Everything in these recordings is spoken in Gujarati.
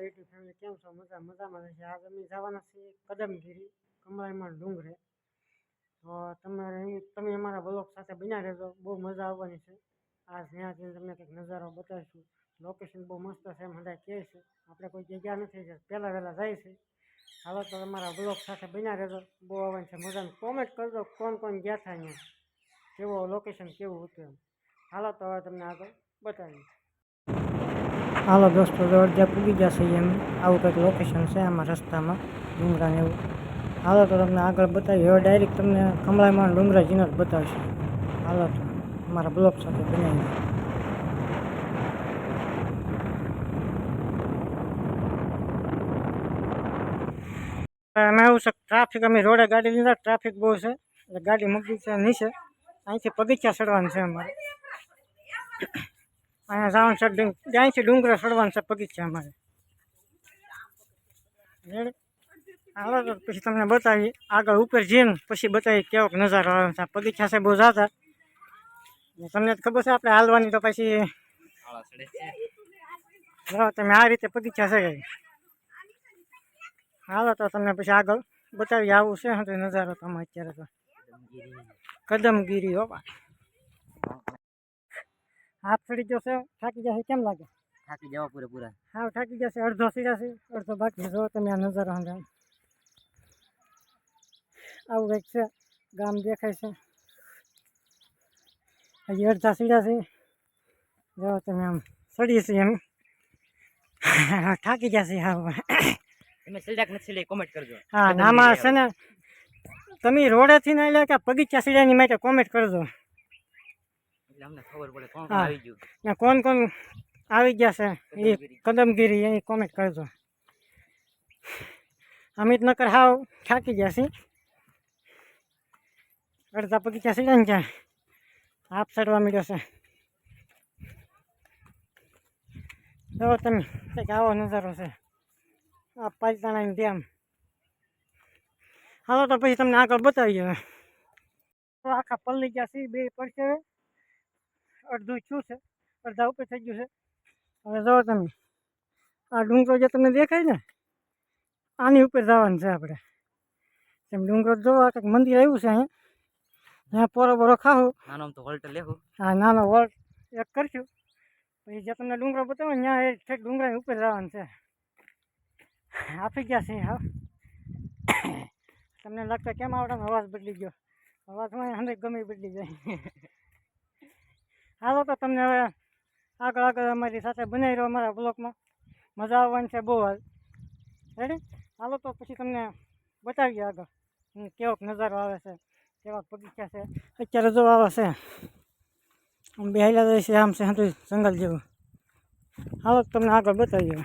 યુટ્યુબ ફેમિલી કેમ છો? મજા, મજામાં છે. આજ અમે જવાના છીએ કદમગીરી, કમળાઈમાં ડુંગરે. તો તમે તમે અમારા બ્લોગ સાથે બન્યા રહેજો. બહુ મજા આવવાની છે. આ ત્યાં જઈને તમને કંઈક નજારો બતાવીશું. લોકેશન બહુ મસ્ત છે એમ બધા કહે છે. આપણે કોઈ જગ્યા નથી જે પહેલાં વહેલાં જાય છે. હાલો તો તમારા બ્લોગ સાથે બન્યા રહેજો. બહુ આવવાની છે. મજાનું. કોમેન્ટ કરજો કોણ કોણ ગયા થાય અહીંયા. કેવો લોકેશન કેવું હતું એમ. હાલો તો હવે તમને આગળ બતાવીએ. હાલો દોસ્તો તો અડધા પૂગી જશે એમ આવું કંઈક લોકેશન છે આમાં રસ્તામાં ડુંગરાને એવું હાલો તો તમને આગળ બતાવી હવે ડાયરેક્ટ તમને કમળામાં ડુંગરા જીનત બતાવશે હાલો તો અમારા બ્લોક સાથે બનાવી એમાં એવું છે ટ્રાફિક અમે રોડે ગાડી લીધા ટ્રાફિક બહુ છે એટલે ગાડી મૂકી છે નીચે અહીંથી પગથિયા ચડવાનું છે અમારે અહીંયા જવાનું છે ત્યાંથી ડુંગરે ચડવાનું છે પગથિયા અમારે? તો પછી તમને બતાવી આગળ ઉપર જઈને પછી બતાવી કેવો નજારો આવે છે. આ છે બહુ જાતા. તમને ખબર છે આપણે હાલવાની તો પછી બરાબર તમે આ રીતે પગથિયા છે હાલો તો તમને પછી આગળ બતાવી આવું છે નજારો તમે અત્યારે તો. કદમગીરી હો બા. હાથ ચડી જશે થાકી જશે કેમ લાગે? થાકી જવા પૂરેપૂરા હા થાકી જશે અડધો છે અડધો બાકી જો તમે આ નજારો હંગામ આવું કંઈક છે ગામ દેખાય છે. હજી અડધા સીધા છે. જો તમે આમ ચડીએ છીએ એમ. થાકી જશે હા તમે સિલ્ડાક નથી સિલે કોમેન્ટ કરજો. હા નામાં છે ને તમે રોડેથી ના એટલે કે બગીચા સીડાની માટે કોમેન્ટ કરજો. અમને ખબર પડે કોણ કોણ હા. આવી ગયું ત્યાં કોણ કોણ આવી ગયા છે એ કદમગીરી એની કોમેન્ટ કરજો અમિત નકર હાવ થાકી ગયા છે અડધા બગીચા સીડા ને ત્યાં હાફ ચડવા મળ્યો છે જો તમે કંઈક આવો નજારો છે આ પાલતાણાની ડેમ હાલો તો પછી તમને આગળ બતાવીએ હવે. તો આખા પલ્લી ગયા છે બે પડશે અડધું શું છે. અડધા ઉપર થઈ ગયું છે. હવે જાઓ તમે. આ ડુંગરો જે તમને દેખાય ને આની ઉપર જવાનું છે આપણે. તેમ ડુંગરો જો આ કંઈક મંદિર આવ્યું છે અહીંયા. અહીંયા પોરો બોરો ખાવું નાનો તો વોલ્ટ લેવું હા નાનો વોલ્ટ એક કરશું. પછી જે તમને ડુંગરો બતાવો ત્યાં એ ઠેક ડુંગરાની ઉપર જવાનું છે. આપી ગયા છે હા. તમને લાગતા કેમ આવડે અવાજ બદલી ગયો? અવાજમાં હંડ્રેડ ગમે બદલી જાય. હાલો તો તમને હવે આગળ આગળ અમારી સાથે બનાવી રહ્યો અમારા બ્લોકમાં મજા આવવાની છે બહુ હાલ. રેડી હાલો તો પછી તમને બતાવીએ આગળ. કેવોક નજારો આવે છે, કેવા બગીચા છે. અત્યારે જો આવે છે, આમ બે હાલ્યા જાય છે આમ છે જંગલ જેવું. હાલો તમને આગળ બતાવીએ.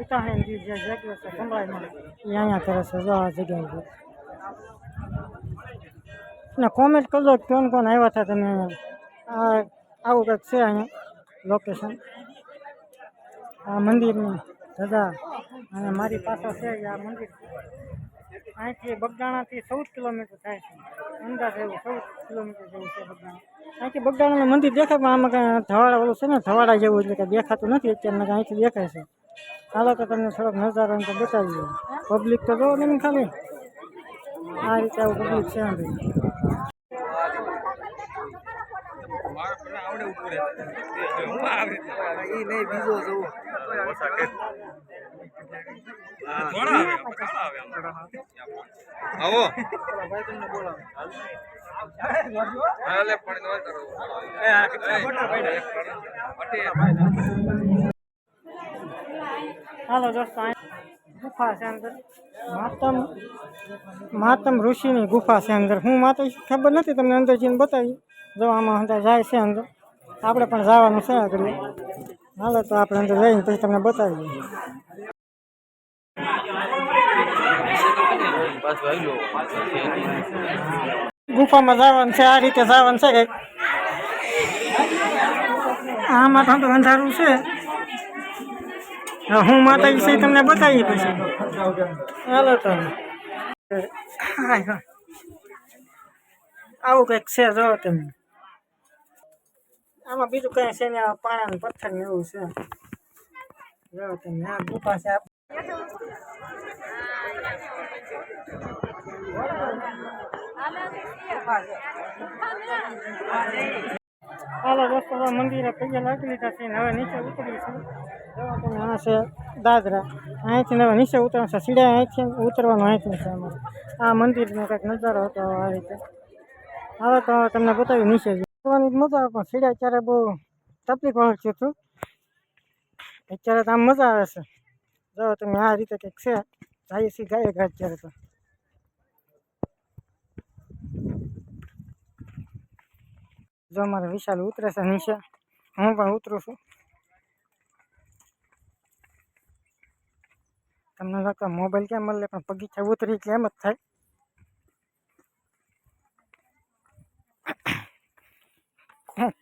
ઉતાહણ જે જે જગ્યા છે કમળાઈમાં એ અહીંયા કરે છે જો આ જગ્યા ઉપર ને કોમેન્ટ કરજો કે કોણ કોણ આવ્યા હતા તમે આ આવું કંઈક છે અહીંયા લોકેશન આ મંદિરની ધજા અને મારી પાસે છે કે આ મંદિર છે અહીંથી બગદાણાથી ચૌદ કિલોમીટર થાય છે અંદાજ એવું ચૌદ કિલોમીટર જેવું છે બગદાણા અહીંથી બગદાણાનું મંદિર દેખાય પણ આમાં કાંઈ ધવાડા ઓલું છે ને ધવાડા જેવું એટલે કે દેખાતું નથી અત્યારે અહીંથી દેખાય છે હાલો તો તમને થોડોક નજારો તો બતાવીએ પબ્લિક તો જોવો ને ખાલી. આ રીતે આવું પબ્લિક છે આવો. હાલો દોસ્તો અહીં ગુફા છે અંદર માતમ માતમ ઋષિની ગુફા છે અંદર હું માતા ખબર નથી તમને અંદર જઈને બતાવી જો આમાં અંદર જાય છે અંદર આપણે પણ જવાનું છે આગળ હાલો તો આપણે અંદર જઈને પછી તમને બતાવીએ ગુફામાં જવાનું છે આ રીતે જવાનું છે કંઈક આમાં તો આમ તો અંધારું છે હા, માતા વિશે તમને બતાવી પછી. હાલો તો. આવું કંઈક છે જો તમે. આમાં બીજું કઈ છે ને પાણા પથ્થર ને એવું છે. જો તમે આ ગુફા છે. હાલો દોસ્તો હવે મંદિરે પૈયા લાગી લીધા છે હવે નીચે ઉતરી છે. આ છે દાદરા. અહીંથી હવે નીચે ઉતરવાનું છે સીડા અહીંથી ઉતરવાનું અહીંથી છે અમારે. આ મંદિરનો કંઈક નજારો હતો આ રીતે. હવે તો તમને બતાવ્યું નીચે ઉતરવાની મજા આવે, પણ સીડા અત્યારે બહુ તકલીફ વાળું હતું અત્યારે તો આમ મજા આવે છે. જો તમે આ રીતે કંઈક છે. જાય સી ગાય ઘાટ અત્યારે તો જો અમારે વિશાલ ઉતરે છે નીચે હું પણ ઉતરું છું. તમને લાગતો મોબાઈલ કેમ મળે, પણ બગીચા ઉતરી કેમ જ થાય.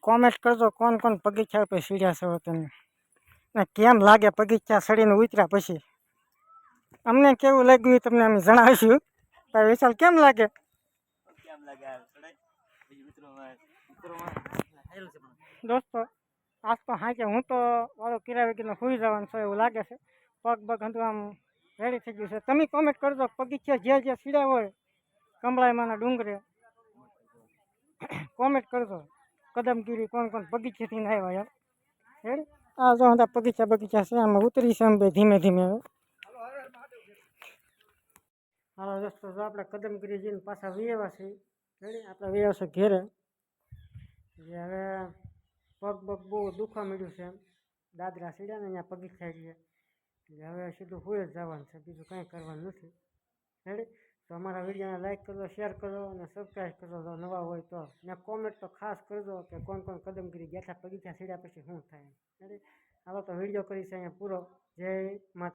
કોમેન્ટ કરજો, કોણ કોણ બગીચા ઉપર સીડ્યા છો તમને ને કેમ લાગે બગીચા સડીને ઉતર્યા પછી? અમને કેવું લાગ્યું તમને અમે જણાવીશું. વિશાલ, કેમ લાગે? દોસ્તો, આજ તો હાંચે હું તો વાળો કિરા વેગીને સુઈ જવાનું છે એવું લાગે છે. પગ પગ હતું આમ રેડી થઈ ગયું છે. તમે કોમેન્ટ કરજો. બગીચા જે જે સીડા હોય કમળાઈમાંના ડુંગરે. કોમેન્ટ કરજો. કદમગીરી કોણ કોણ બગીચેથી આવ્યા યાર. રેડી આ જો હતા બગીચા બગીચા છે. આમાં ઉતરી છે બે ધીમે ધીમે હવે. હાલો દોસ્તો, જો આપણે કદમગીરી જઈને પાછા વિયેવા છીએ. રેડી આપણે વિયેવા છે ઘેરે. જે હવે પગ પગ બહુ દુખવા મળ્યું છે એમ. દાદરા સીડ્યા ને અહીંયા પગી થાય છે એટલે હવે સીધું હોય જ જવાનું છે, બીજું કંઈ કરવાનું નથી. રેડી તો અમારા વિડીયોને લાઇક કરજો શેર કરજો અને સબસ્ક્રાઈબ કરો. જો નવા હોય તો ને કોમેન્ટ તો ખાસ કરજો કે કોણ કોણ કદમગીરી ગયા હતા સીડ્યા પછી શું થાય રેડી હાલો તો વીડિયો કરી છે અહીંયા પૂરો. જય માતા